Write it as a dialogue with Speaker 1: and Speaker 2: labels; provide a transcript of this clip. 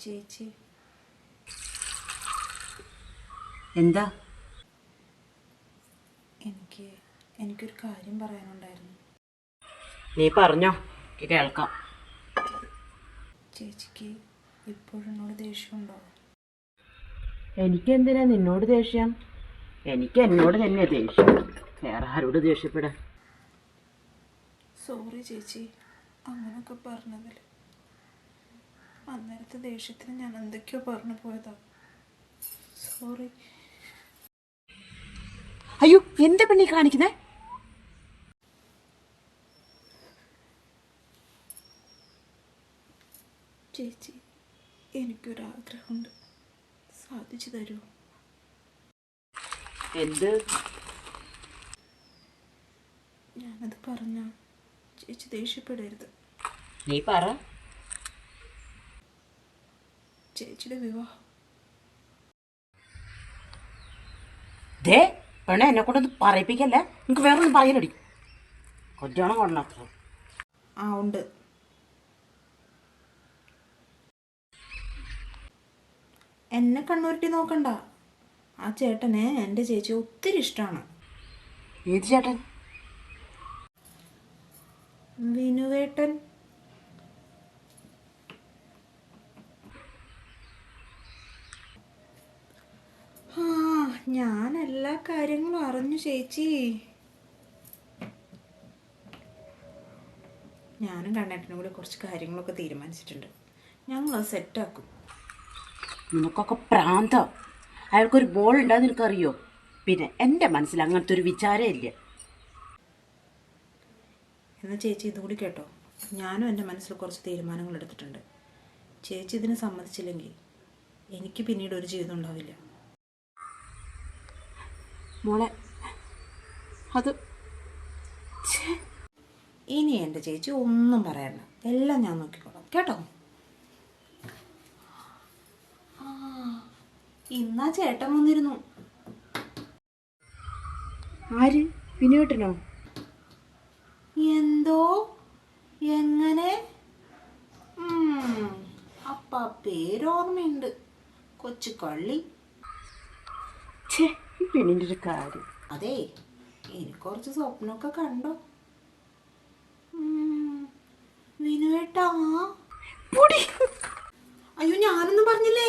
Speaker 1: ചേച്ചി.
Speaker 2: എന്താ?
Speaker 1: എനിക്ക് എനിക്കൊരു കാര്യം പറയാനുണ്ടായിരുന്നു.
Speaker 2: നീ പറഞ്ഞോ കേൾക്കാം.
Speaker 1: ചേച്ചിക്ക് ഇപ്പോഴും എന്നോട് ദേഷ്യമുണ്ടോ?
Speaker 2: എനിക്ക് എന്തിനാ നിന്നോട് ദേഷ്യം? എനിക്ക് എന്നോട് തന്നെ ദേഷ്യം. വേറെ ആരോട് ദേഷ്യപ്പെടാ?
Speaker 1: സോറി ചേച്ചി. അങ്ങനൊക്കെ പറഞ്ഞതിൽ അന്നേരത്തെ ദേഷ്യത്തിന് ഞാൻ എന്തൊക്കെയോ പറഞ്ഞു പോയതാ. സോറി
Speaker 2: അയ്യോ എന്താ പെണ്ണി കാണിക്കുന്നേ?
Speaker 1: ചേച്ചി എനിക്കൊരാഗ്രഹമുണ്ട്. സാധിച്ചു തരൂ.
Speaker 2: എന്ത്?
Speaker 1: ഞാനത് പറഞ്ഞ ചേച്ചി ദേഷ്യപ്പെടരുത്.
Speaker 2: നീ പറ.
Speaker 1: ചേച്ചിയുടെ വിവാഹം.
Speaker 2: ദേ പെണ്ണ എന്നെ കൊണ്ടൊന്ന് പറയിപ്പിക്കല്ലേ? നിനക്ക് വേറൊന്നും പറയാനടി കല്യാണം കൊണ്ടത്ര
Speaker 1: ആ ഉണ്ട്. എന്നെ കണ്ണൂരിട്ടി നോക്കണ്ട. ആ ചേട്ടനെ എന്റെ ചേച്ചി ഒത്തിരി ഇഷ്ടമാണ്
Speaker 2: ഏത് ചേട്ടൻ?
Speaker 1: വിനുവേട്ടൻ. ആ ഞാൻ എല്ലാ കാര്യങ്ങളും അറിഞ്ഞു ചേച്ചി. ഞാനും കണ്ണേട്ടനും കൂടി കുറച്ച് കാര്യങ്ങളൊക്കെ തീരുമാനിച്ചിട്ടുണ്ട്. ഞങ്ങളത് സെറ്റാക്കും
Speaker 2: നിനക്കൊക്കെ പ്രാന്ത. അയാൾക്കൊരു ബോൾ ഉണ്ടാകുന്ന നിനക്കറിയോ? പിന്നെ എന്റെ മനസ്സിൽ അങ്ങനത്തെ ഒരു വിചാരം ഇല്ല.
Speaker 1: എന്നാൽ ചേച്ചി ഇതുകൂടി കേട്ടോ. ഞാനും എന്റെ മനസ്സിൽ കുറച്ച് തീരുമാനങ്ങൾ എടുത്തിട്ടുണ്ട്. ചേച്ചി ഇതിനെ സമ്മതിച്ചില്ലെങ്കിൽ എനിക്ക് പിന്നീട് ഒരു ജീവിതം ഉണ്ടാവില്ല.
Speaker 2: മോളെ അത്
Speaker 1: ഇനി എന്റെ ചേച്ചി ഒന്നും പറയണ്ട. എല്ലാം ഞാൻ നോക്കിക്കോളാം. കേട്ടോ? ഇന്നാ ചേട്ടൻ വന്നിരുന്നു.
Speaker 2: ആര്? വിനുവേട്ടനോ
Speaker 1: എന്തോ? എങ്ങനെ? അപ്പ പേരോർമ്മയുണ്ട്. കൊച്ചു കള്ളി
Speaker 2: പെണ്ണിന്റെ ഒരു കാര്യം.
Speaker 1: അതെ എനിക്ക് കുറച്ച് സ്വപ്നമൊക്കെ കണ്ടോ. വിനുവേട്ടാ അയ്യോ ഞാനൊന്നും പറഞ്ഞില്ലേ?